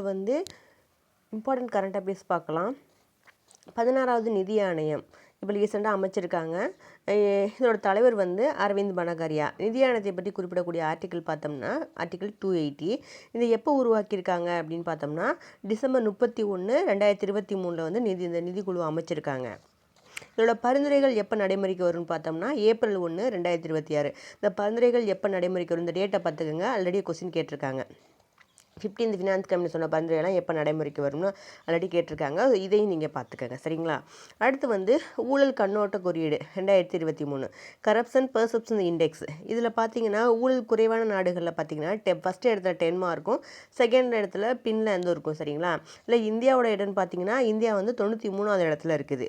இப்போ வந்து important current affairs பார்க்கலாம். பதினாறாவது நிதி ஆணையம். இப்போ ரீசெண்டாக அமைச்சிருக்காங்க. இதோட தலைவர் வந்து அரவிந்த் பனகரியா. நிதி ஆணையத்தை பற்றி குறிப்பிடக்கூடிய ஆர்டிக்கிள் பார்த்தோம்னா ஆர்டிக்கிள் டூ எயிட்டி இதை எப்போ உருவாக்கியிருக்காங்க அப்படின்னு பார்த்தோம்னா டிசம்பர் முப்பத்தி ஒன்று ரெண்டாயிரத்தி இருபத்தி மூணில் வந்து நிதி இந்த நிதிக்குழு அமைச்சிருக்காங்க. இதோட பரிந்துரைகள் எப்போ நடைமுறைக்கு வரும்னு பார்த்தோம்னா ஏப்ரல் ஒன்று ரெண்டாயிரத்தி இருபத்தி ஆறு. இந்த பரிந்துரைகள் எப்போ நடைமுறைக்கு வரும்? இந்த டேட்டை பார்த்துக்கோங்க. ஆல்ரெடி கொஸ்டின் கேட்டிருக்காங்க. ஃபிஃப்டீன்த் ஃபினான்ஸ் கம்பெனி சொன்ன பரிந்துரையெல்லாம் எப்போ நடைமுறைக்கு வரும்னு ஆல்ரெடி கேட்டிருக்காங்க. இதையும் நீங்கள் பார்த்துக்கோங்க. சரிங்களா? அடுத்து வந்து ஊழல் கண்ணோட்ட குறியீடு ரெண்டாயிரத்தி இருபத்தி மூணு. கரப்ஷன் பெர்செப்ஷன் இண்டெக்ஸ் இதில் பார்த்தீங்கன்னா ஊழல் குறைவான நாடுகளில் பார்த்தீங்கன்னா டெ ஃபஸ்ட் இடத்துல டென் மார்க்கும் செகண்ட் இடத்துல பின்ல இருக்கும். சரிங்களா? இல்லை இந்தியாவோட இடம்னு பார்த்தீங்கன்னா இந்தியா வந்து தொண்ணூற்றி மூணாவது இடத்துல இருக்குது.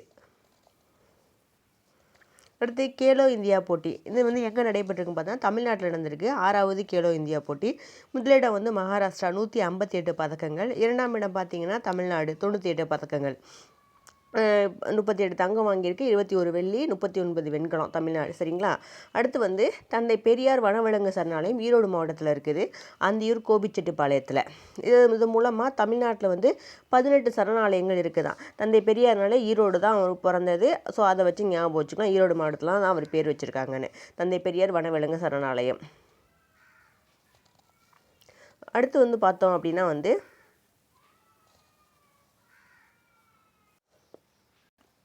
அடுத்து கேலோ இந்தியா போட்டி. இது வந்து எங்கே நடைபெற்றிருக்குன்னு பார்த்தா தமிழ்நாட்டில் நடந்திருக்கு. ஆறாவது கேலோ இந்தியா போட்டி. முதலிடம் வந்து மகாராஷ்டிரா நூற்றி ஐம்பத்தி எட்டு பதக்கங்கள். இரண்டாம் இடம் பார்த்தீங்கன்னா தமிழ்நாடு தொண்ணூற்றி எட்டு பதக்கங்கள். முப்பத்தி எட்டு தங்கம் வாங்கியிருக்கு. இருபத்தி ஒரு வெள்ளி முப்பத்தி ஒன்பது வெண்கலம் தமிழ்நாடு. சரிங்களா? அடுத்து வந்து தந்தை பெரியார் வனவிலங்கு சரணாலயம் ஈரோடு மாவட்டத்தில் இருக்குது. அந்தியூர் கோபிச்செட்டிப்பாளையத்தில். இது இது மூலமாக தமிழ்நாட்டில் வந்து பதினெட்டு சரணாலயங்கள் இருக்குதான். தந்தை பெரியார்னால ஈரோடு தான் அவர் பிறந்தது. ஸோ அதை வச்சு ஞாபகம் வச்சுக்கலாம். ஈரோடு மாவட்டத்தில் தான் அவர் பேர் வச்சுருக்காங்கன்னு. தந்தை பெரியார் வனவிலங்கு சரணாலயம். அடுத்து வந்து பார்த்தோம் அப்படின்னா வந்து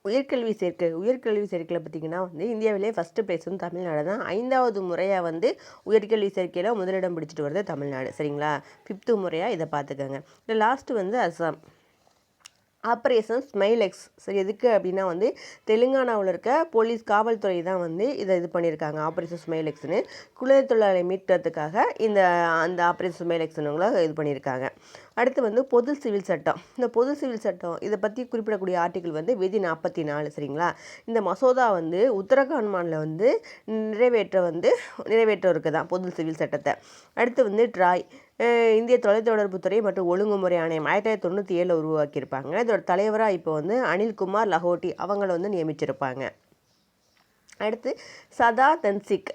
உயர்கல்வி சேர்க்கை உயர்கல்வி சேர்க்கையில் பார்த்திங்கன்னா வந்து இந்தியாவிலே ஃபஸ்ட்டு பிளேஸ் வந்து தமிழ்நாடு தான். ஐந்தாவது முறையாக வந்து உயர்கல்வி சேர்க்கையில் முதலிடம் பிடிச்சிட்டு வருது தமிழ்நாடு. சரிங்களா? ஃபிஃப்த்து முறையாக இதை பார்த்துக்கோங்க. இல்லை லாஸ்ட்டு வந்து அஸ்ஸாம் ஆப்ரேஷன் ஸ்மைலெக்ஸ் சரி எதுக்கு அப்படின்னா வந்து தெலுங்கானாவில் இருக்க போலீஸ் காவல்துறை தான் வந்து இதை இது பண்ணியிருக்காங்க ஆப்ரேஷன் ஸ்மைலெக்ஸ்னு குழந்தை தொழிலாளரை மீட்கிறதுக்காக இந்த அந்த ஆப்ரேஷன் ஸ்மைலெக்ஸ்னுங்களை இது பண்ணியிருக்காங்க. அடுத்து வந்து பொது சிவில் சட்டம். இந்த பொது சிவில் சட்டம் இதை பற்றி குறிப்பிடக்கூடிய ஆர்டிகிள் வந்து விதி நாற்பத்தி நாலு சரிங்களா? இந்த மசோதா வந்து உத்தரகாண்ட் மாநில வந்து நிறைவேற்ற வந்து நிறைவேற்ற தான் பொது சிவில் சட்டத்தை. அடுத்து வந்து ட்ராய் இந்திய தொலைத்தொடர்புத்துறை மற்றும் ஒழுங்குமுறை ஆணையம் ஆயிரத்தி தொள்ளாயிரத்தி தொண்ணூற்றி ஏழில் உருவாக்கியிருப்பாங்க. இதோட தலைவராக இப்போ வந்து அனில்குமார் லஹோட்டி அவங்கள வந்து நியமிச்சிருப்பாங்க. அடுத்து சதா தன்சிக்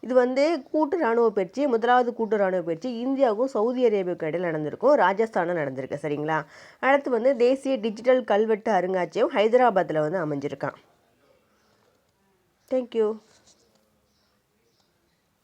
இது வந்து கூட்டு இராணுவ பயிற்சி முதலாவது கூட்டு இராணுவ பயிற்சி இந்தியாவுக்கும் சவுதி அரேபியாவுக்கும் இடையில் நடந்திருக்கும் ராஜஸ்தானில் நடந்திருக்கு சரிங்களா? அடுத்து வந்து தேசிய டிஜிட்டல் கல்வெட்டு அருங்காட்சியகம் ஹைதராபாத்தில் வந்து அமைஞ்சிருக்கான். தேங்க்யூ